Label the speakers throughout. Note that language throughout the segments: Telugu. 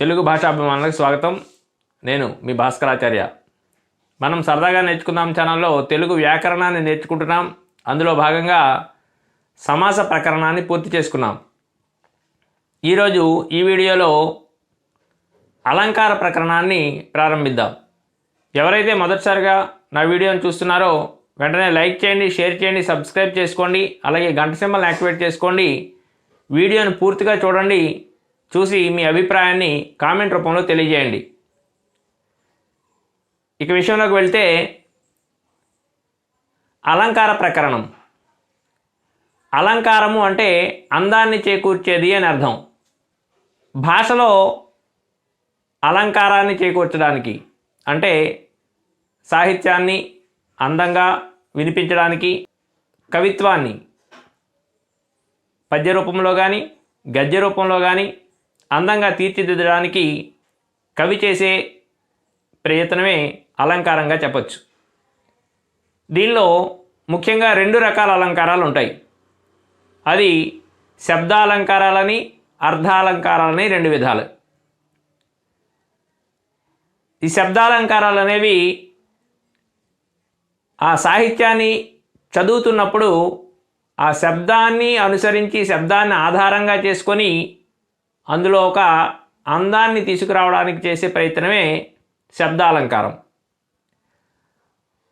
Speaker 1: తెలుగు భాషాభిమానులకు స్వాగతం. నేను మీ భాస్కరాచార్య. మనం సరదాగా నేర్చుకుందాం ఛానల్లో తెలుగు వ్యాకరణాన్ని నేర్చుకుంటున్నాం. అందులో భాగంగా సమాస ప్రకరణాన్ని పూర్తి చేసుకున్నాం. ఈరోజు ఈ వీడియోలో అలంకార ప్రకరణాన్ని ప్రారంభిద్దాం. ఎవరైతే మొదటిసారిగా నా వీడియోని చూస్తున్నారో వెంటనే లైక్ చేయండి షేర్ చేయండి సబ్స్క్రైబ్ చేసుకోండి అలాగే గంట సింబల్ యాక్టివేట్ చేసుకోండి. వీడియోని పూర్తిగా చూడండి. చూసి మీ అభిప్రాయాన్ని కామెంట్ రూపంలో తెలియజేయండి. ఇక విషయంలోకి వెళ్తే అలంకార ప్రకరణం. అలంకారము అంటే అందాన్ని చేకూర్చేది అని అర్థం. భాషలో అలంకారాన్ని చేకూర్చడానికి అంటే సాహిత్యాన్ని అందంగా వినిపించడానికి కవిత్వాన్ని పద్య రూపంలో కానీ గద్య రూపంలో కానీ అందంగా తీర్చిదిద్దడానికి కవి చేసే ప్రయత్నమే అలంకారంగా చెప్పచ్చు. దీనిలో ముఖ్యంగా రెండు రకాల అలంకారాలు ఉంటాయి. అది శబ్దాలంకారాలని అర్థాలంకారాలని రెండు విధాలు. ఈ శబ్దాలంకారాలు అనేవి ఆ సాహిత్యాన్ని చదువుతున్నప్పుడు ఆ శబ్దాన్ని అనుసరించి శబ్దాన్ని ఆధారంగా చేసుకొని అందులో ఒక అందాన్ని తీసుకురావడానికి చేసే ప్రయత్నమే శబ్దాలంకారం.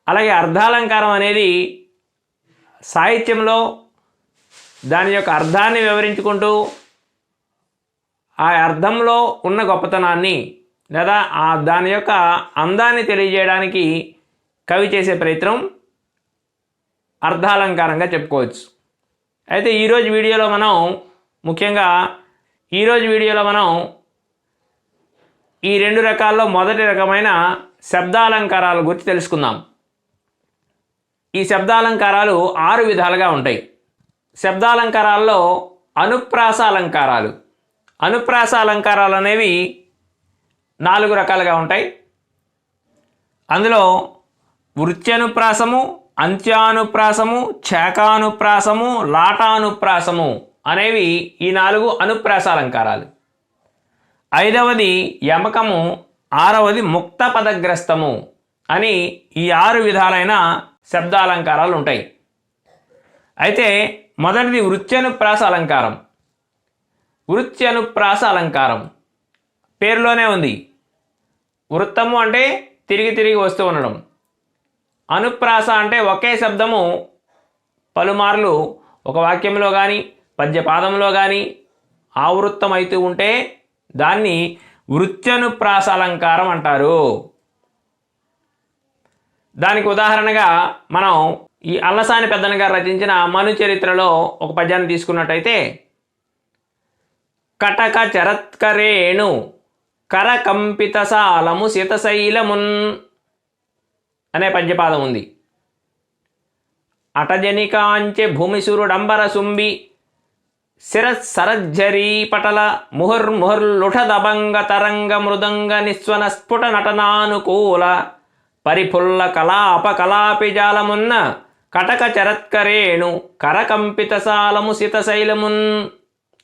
Speaker 1: అలాగే అర్థాలంకారం అనేది సాహిత్యంలో దాని యొక్క అర్థాన్ని వివరించుకుంటూ ఆ అర్థంలో ఉన్న గొప్పతనాన్ని లేదా ఆ దాని యొక్క అందాన్ని తెలియజేయడానికి కవి చేసే ప్రయత్నం అర్థాలంకారంగా చెప్పుకోవచ్చు. అయితే ఈరోజు వీడియోలో మనం ముఖ్యంగా ఈరోజు వీడియోలో మనం ఈ రెండు రకాల్లో మొదటి రకమైన శబ్దాలంకారాల గురించి తెలుసుకుందాం. ఈ శబ్దాలంకారాలు ఆరు విధాలుగా ఉంటాయి. శబ్దాలంకారాల్లో అనుప్రాస అలంకారాలు అనుప్రాస అలంకారాలు అనేవి నాలుగు రకాలుగా ఉంటాయి. అందులో వృత్యనుప్రాసము అంత్యానుప్రాసము చేకానుప్రాసము లాటానుప్రాసము అనేవి ఈ నాలుగు అనుప్రాస అలంకారాలు ఐదవది యమకము ఆరవది ముక్త పదగ్రస్తము అని ఈ ఆరు విధాలైన శబ్దాలంకారాలు ఉంటాయి అయితే మొదటిది వృత్యనుప్రాస అలంకారం వృత్యనుప్రాస అలంకారం పేరులోనే ఉంది. వృత్తము అంటే తిరిగి తిరిగి వస్తూ ఉండడం. అనుప్రాస అంటే ఒకే శబ్దము పలుమార్లు ఒక వాక్యంలో కానీ పద్యపాదంలో కానీ ఆవృత్తం అవుతూ ఉంటే దాన్ని వృత్యనుప్రాస అలంకారం అంటారు. దానికి ఉదాహరణగా మనం ఈ అల్లసాని పెద్దన గారు రచించిన మను చరిత్రలో ఒక పద్యాన్ని తీసుకున్నట్టయితే కటక చరత్కరేణు కరకంపిత సాలము శితశైలమున్ అనే పద్యపాదం ఉంది. అటజనికాంచె భూమిసురుడంబర సుంబి శిరసరజ్జరీ పటల ముహుర్ముహుర్లుఠదభంగ తరంగ మృదంగ నిస్వన స్ఫుట నటనానుకూల పరిఫుల్ల కలాప జాలమున్న కటక చరత్కరేణు కరకంపిత సాలము శితశైలమున్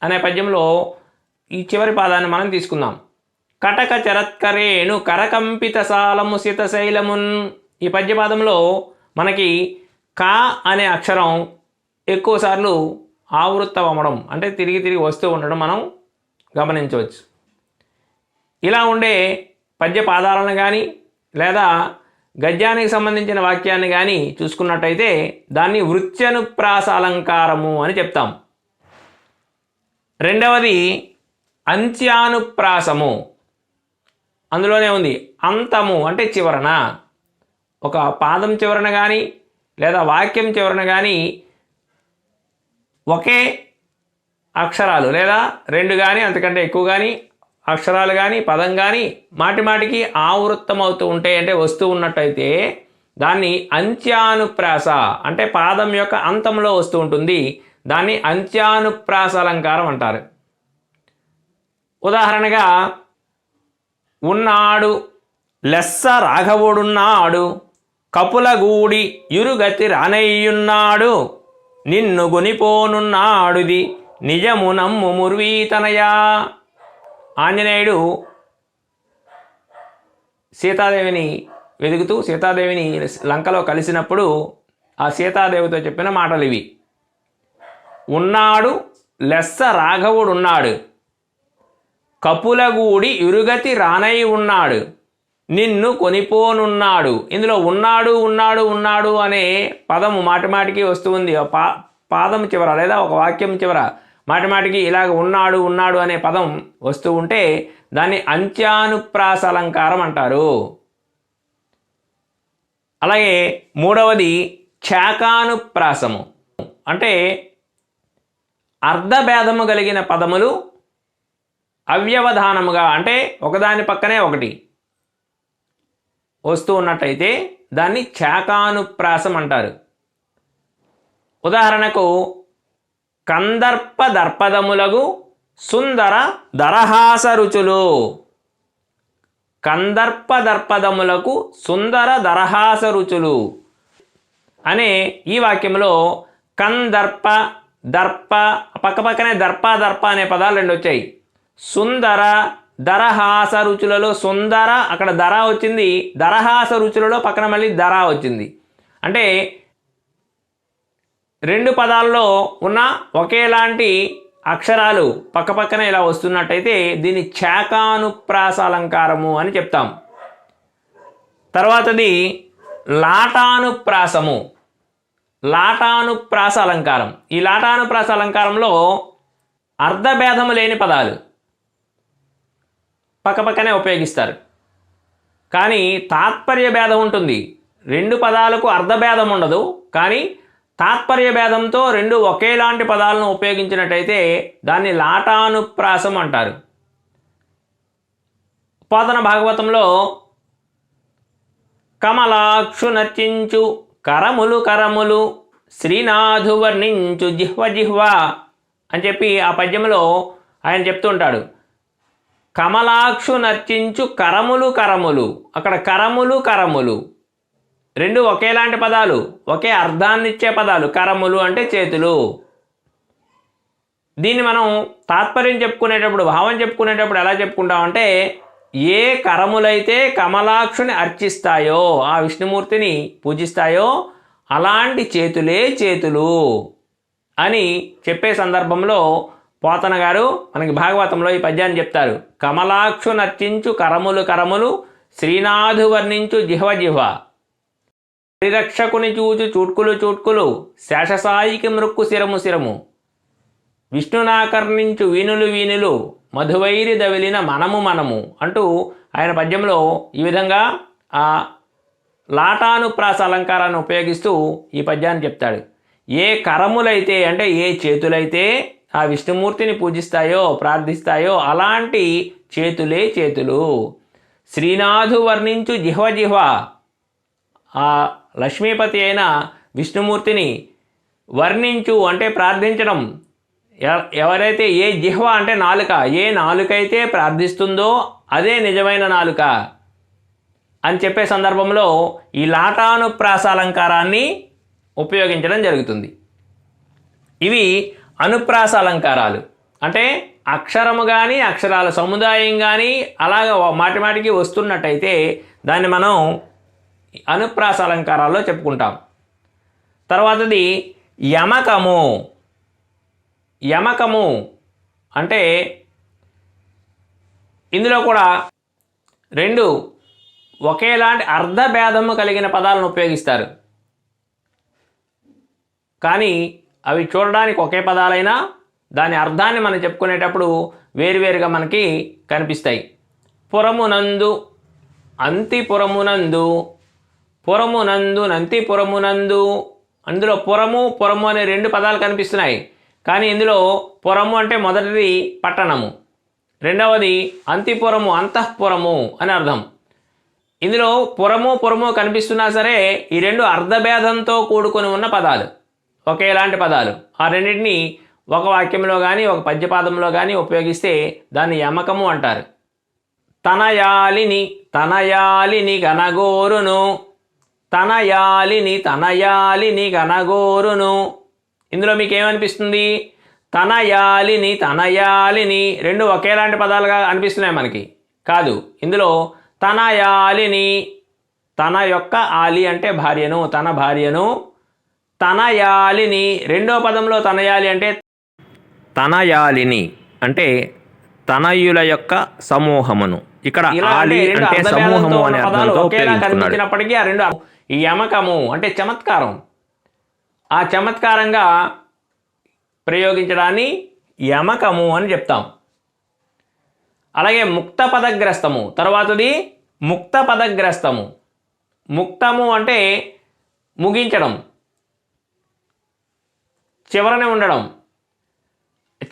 Speaker 1: అనే పద్యంలో ఈ చివరి పాదాన్ని మనం తీసుకుందాం. కటక చరత్కరేణు కరకంపిత సాలము శితశైలమున్ ఈ పద్యపాదంలో మనకి కా అనే అక్షరం ఎక్కువసార్లు ఆవృత్తం అవ్వడం అంటే తిరిగి తిరిగి వస్తూ ఉండడం మనం గమనించవచ్చు. ఇలా ఉండే పద్య పాదాలను కానీ లేదా గద్యానికి సంబంధించిన వాక్యాన్ని కానీ చూసుకున్నట్టయితే దాన్ని వృత్యనుప్రాస అలంకారము అని చెప్తాం. రెండవది అంత్యానుప్రాసము. అందులోనే ఉంది అంతము అంటే చివరన. ఒక పాదం చివరన కానీ లేదా వాక్యం చివరన కానీ ఒకే అక్షరాలు లేదా రెండు కానీ అంతకంటే ఎక్కువ కానీ అక్షరాలు కానీ పదం కానీ మాటి మాటికి ఆవృత్తం అవుతూ ఉంటాయి అంటే వస్తూ ఉన్నట్టయితే దాన్ని అంత్యానుప్రాస అంటే పాదం యొక్క అంతంలో వస్తూ ఉంటుంది. దాన్ని అంత్యానుప్రాస అలంకారం అంటారు. ఉదాహరణగా ఉన్నాడు లెస్స రాఘవుడున్నాడు కపులగూడి ఇరుగతి రానయ్యున్నాడు నిన్ను గొనిపోనున్నాడుది. నిజము నమ్ము ముర్వీతనయా ఆంజనేయుడు సీతాదేవిని వెతుకుతూ సీతాదేవిని లంకలో కలిసినప్పుడు ఆ సీతాదేవితో చెప్పిన మాటలు ఇవి ఉన్నాడు లెస్స రాఘవుడున్నాడు. కపులగూడి ఇరుగతి రానై ఉన్నాడు. నిన్ను కొనిపోనున్నాడు. ఇందులో ఉన్నాడు ఉన్నాడు ఉన్నాడు అనే పదము మాటిమాటికి వస్తుంది పా పాదం చివర లేదా ఒక వాక్యం చివర మాటిమాటికి ఇలాగ ఉన్నాడు ఉన్నాడు అనే పదం వస్తూ ఉంటే దాన్ని అంత్యానుప్రాస అలంకారం అంటారు. అలాగే మూడవది చాకానుప్రాసము అంటే అర్ధభేదము కలిగిన పదములు అవ్యవధానముగా అంటే ఒకదాని పక్కనే ఒకటి. వస్తూ ఉన్నట్టయితే దాన్ని శాకానుప్రాసం అంటారు. ఉదాహరణకు కందర్ప దర్పదములగు సుందర దరహాస రుచులు. కందర్ప దర్పదములకు సుందర దరహాస రుచులు అనే ఈ వాక్యంలో కందర్ప దర్ప పక్కపక్కనే దర్ప దర్ప అనే పదాలు రెండు వచ్చాయి సుందర దరహాస రుచులలో సుందర అక్కడ ధర వచ్చింది దరహాస రుచులలో పక్కన మళ్ళీ ధర వచ్చింది. అంటే రెండు పదాల్లో ఉన్న ఒకేలాంటి అక్షరాలు పక్కపక్కన ఇలా వస్తున్నట్టయితే దీన్ని చాకానుప్రాస అలంకారము అని చెప్తాం. తర్వాతది లాటానుప్రాసము. లాటానుప్రాస అలంకారం ఈ లాటానుప్రాస అలంకారంలో అర్ధభేదము లేని పదాలు. పక్కపక్కనే ఉపయోగిస్తారు. కానీ తాత్పర్య భేదం ఉంటుంది. రెండు పదాలకు అర్ధభేదం ఉండదు. కానీ తాత్పర్య భేదంతో రెండు ఒకేలాంటి పదాలను ఉపయోగించినట్టయితే దాన్ని లాటానుప్రాసం అంటారు. పోతన భాగవతంలో కమలాక్షు నర్చించు కరములు కరములు శ్రీనాథు వర్ణించు జిహ్వ జిహ్వ అని చెప్పి ఆ పద్యంలో ఆయన చెప్తుంటాడు కమలాక్షు నర్చించు కరములు కరములు. అక్కడ కరములు కరములు. రెండు ఒకేలాంటి పదాలు ఒకే అర్థాన్నిచ్చే పదాలు. కరములు అంటే చేతులు. దీన్ని మనం తాత్పర్యం చెప్పుకునేటప్పుడు భావం చెప్పుకునేటప్పుడు ఎలా చెప్పుకుంటామంటే ఏ కరములైతే కమలాక్షుని అర్చిస్తాయో ఆ విష్ణుమూర్తిని పూజిస్తాయో అలాంటి చేతులే చేతులు అని చెప్పే సందర్భంలో పోతన గారు మనకి భాగవతంలో ఈ పద్యాన్ని చెప్తారు. కమలాక్షు నర్చించు కరములు కరములు శ్రీనాథు వర్ణించు జిహ్వ జిహ్వ. పరిరక్షకుని చూచు చూట్కులు చూట్కులు శేషసాయికి మృక్కు శిరము శిరము. విష్ణునాకర్ణించు వీణులు వీణులు మధువైరి దవిలిన మనము మనము అంటూ ఆయన పద్యంలో ఈ విధంగా ఆ లాటానుప్రాస అలంకారాన్ని ఉపయోగిస్తూ ఈ పద్యాన్ని చెప్తాడు. ఏ కరములైతే అంటే ఏ చేతులైతే ఆ విష్ణుమూర్తిని పూజిస్తాయో ప్రార్థిస్తాయో అలాంటి చేతులే చేతులు. శ్రీనాథు వర్ణించు జిహ్వ జిహ్వ. ఆ లక్ష్మీపతి అయిన విష్ణుమూర్తిని వర్ణించు అంటే ప్రార్థించడం. ఎవరైతే ఏ జిహ్వ అంటే నాలుక ఏ నాలుకైతే ప్రార్థిస్తుందో అదే నిజమైన నాలుక. అని చెప్పే సందర్భంలో ఈ లాటానుప్రాస అలంకారాన్ని ఉపయోగించడం జరుగుతుంది. ఇవి అనుప్రాస అలంకారాలు. అంటే అక్షరము కానీ అక్షరాల సముదాయం కానీ అలాగ మాటిమాటికి వస్తున్నట్టయితే దాన్ని మనం అనుప్రాస అలంకారాల్లో చెప్పుకుంటాం. తర్వాతది యమకము. యమకము అంటే ఇందులో కూడా రెండు ఒకేలాంటి అర్ధభేదము కలిగిన పదాలను ఉపయోగిస్తారు. కానీ అవి చూడడానికి ఒకే పదాలైనా దాని అర్థాన్ని మనం చెప్పుకునేటప్పుడు వేరువేరుగా మనకి కనిపిస్తాయి. పురమునందు అంతిపురమునందు పురమునందు నంతిపురమునందు అందులో పురము పురము అనే రెండు పదాలు కనిపిస్తున్నాయి. కానీ ఇందులో పురము అంటే మొదటిది పట్టణము. రెండవది అంతిపురము అంతఃపురము అని అర్థం. ఇందులో పురము పురము కనిపిస్తున్నా సరే ఈ రెండు అర్ధభేదంతో కూడుకొని ఉన్న పదాలు. ఒకేలాంటి పదాలు. ఆ రెండింటిని ఒక వాక్యంలో కానీ ఒక పద్యపాదంలో కానీ ఉపయోగిస్తే దాన్ని యమకము అంటారు. తనయాలిని తనయాలిని గనగోరును తనయాలిని తనయాలిని గనగోరును ఇందులో మీకు ఏమనిపిస్తుంది తనయాలిని తనయాలిని రెండు ఒకేలాంటి పదాలుగా అనిపిస్తున్నాయి మనకి. కాదు ఇందులో తన యాలిని తన యొక్క ఆలి అంటే భార్యను తన భార్యను తనయాలిని. రెండో పదంలో తనయాలి అంటే తనయాలిని అంటే తనయుల యొక్క సమూహమును. ఇక్కడ ఆలి అంటే సమూహము అనే అర్థంతో కనిపించినప్పటికీ ఆ రెండు ఈ యమకము అంటే చమత్కారం. ఆ చమత్కారంగా ప్రయోగించడాన్ని యమకము అని చెప్తాం. అలాగే ముక్త పదగ్రస్తము. తర్వాతది ముక్త పదగ్రస్తము. ముక్తము అంటే ముగించడం. చివరనే ఉండడం.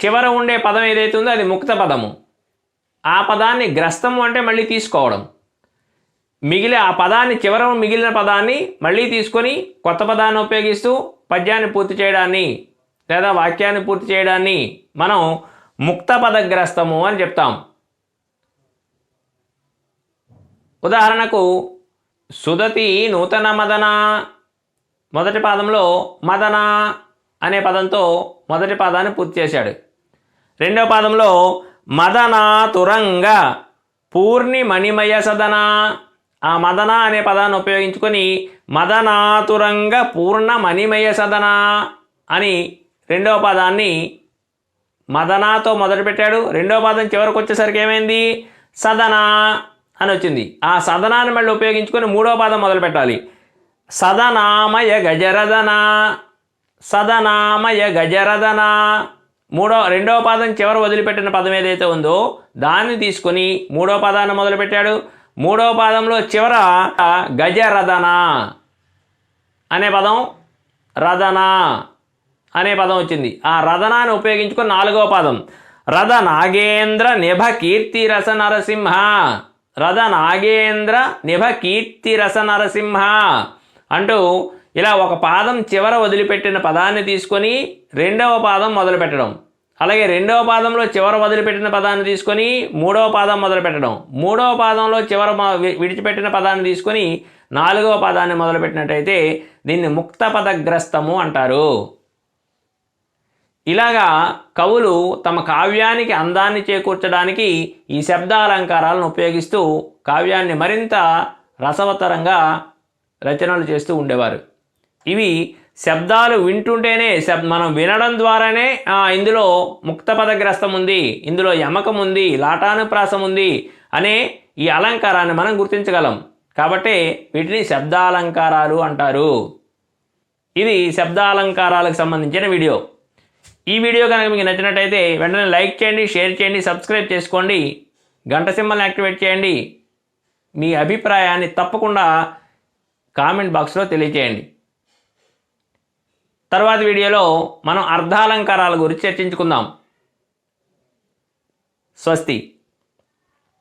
Speaker 1: చివర ఉండే పదం ఏదైతే ఉందో అది ముక్త పదము. ఆ పదాన్ని గ్రస్తము అంటే మళ్ళీ తీసుకోవడం. మిగిలి ఆ పదాన్ని చివర మిగిలిన పదాన్ని మళ్ళీ తీసుకొని కొత్త పదాన్ని ఉపయోగిస్తూ పద్యాన్ని పూర్తి చేయడాన్ని లేదా వాక్యాన్ని పూర్తి చేయడాన్ని మనం ముక్త పదగ్రస్తము అని చెప్తాం. ఉదాహరణకు సుదతి నూతన మదన. మొదటి పాదంలో మదన అనే పదంతో మొదటి పాదాన్ని పూర్తి చేశాడు. రెండవ పాదంలో మదనాతురంగ పూర్ణిమణిమయ పూర్ణి మణిమయ సదన. ఆ మదన అనే పదాన్ని ఉపయోగించుకొని మదనాతురంగ పూర్ణ మణిమయ సదన అని రెండవ పదాన్ని మదనాతో మొదలుపెట్టాడు రెండవ పాదం చివరికి వచ్చేసరికి ఏమైంది? సదన అని వచ్చింది. ఆ సదనాన్ని మళ్ళీ ఉపయోగించుకొని మూడవ పాదం మొదలు పెట్టాలి. సదనామయ గజరదన. సదనామయ గజరదన. మూడో రెండవ పాదం చివర వదిలిపెట్టిన పదం ఏదైతే ఉందో దాన్ని తీసుకొని మూడో పదాన్ని మొదలుపెట్టాడు. మూడవ పాదంలో చివర గజరదన అనే పదం రదన అనే పదం వచ్చింది. ఆ రదనాన్ని ఉపయోగించుకుని నాలుగవ పదం. రథ నాగేంద్ర నిభ కీర్తి రస నరసింహ. రథ నాగేంద్ర నిభ కీర్తి రస నరసింహ అంటూ ఇలా ఒక పాదం చివర వదిలిపెట్టిన పదాన్ని తీసుకొని రెండవ పాదం మొదలు పెట్టడం అలాగే రెండవ పాదంలో చివర వదిలిపెట్టిన పదాన్ని తీసుకొని మూడవ పాదం మొదలు పెట్టడం మూడవ పాదంలో చివర వి- విడిచిపెట్టిన పదాన్ని తీసుకొని నాలుగవ పదాన్ని మొదలుపెట్టినట్టయితే దీన్ని ముక్త పదగ్రస్తము అంటారు. ఇలాగా కవులు తమ కావ్యానికి అందాన్ని చేకూర్చడానికి ఈ శబ్ద అలంకారాలను ఉపయోగిస్తూ కావ్యాన్ని మరింత రసవతరంగా రచనలు చేస్తూ ఉండేవారు. ఇవి శబ్దాలు వింటుంటేనే శబ్ మనం వినడం ద్వారానే ఇందులో ముక్తపదగ్రస్తం ఉంది ఇందులో యమకం ఉంది లాటానుప్రాసం ఉంది అనే ఈ అలంకారాన్ని మనం గుర్తించగలం. కాబట్టి వీటిని శబ్దాలంకారాలు అంటారు. ఇది శబ్దాలంకారాలకు సంబంధించిన వీడియో. ఈ వీడియో కనుక మీకు నచ్చినట్టయితే వెంటనే లైక్ చేయండి షేర్ చేయండి సబ్స్క్రైబ్ చేసుకోండి గంట సింబల్ని యాక్టివేట్ చేయండి. మీ అభిప్రాయాన్ని తప్పకుండా కామెంట్ బాక్స్లో తెలియచేయండి. తర్వాత వీడియోలో మనం అర్ధాలంకారాల గురించి చర్చించుకుందాం. స్వస్తి.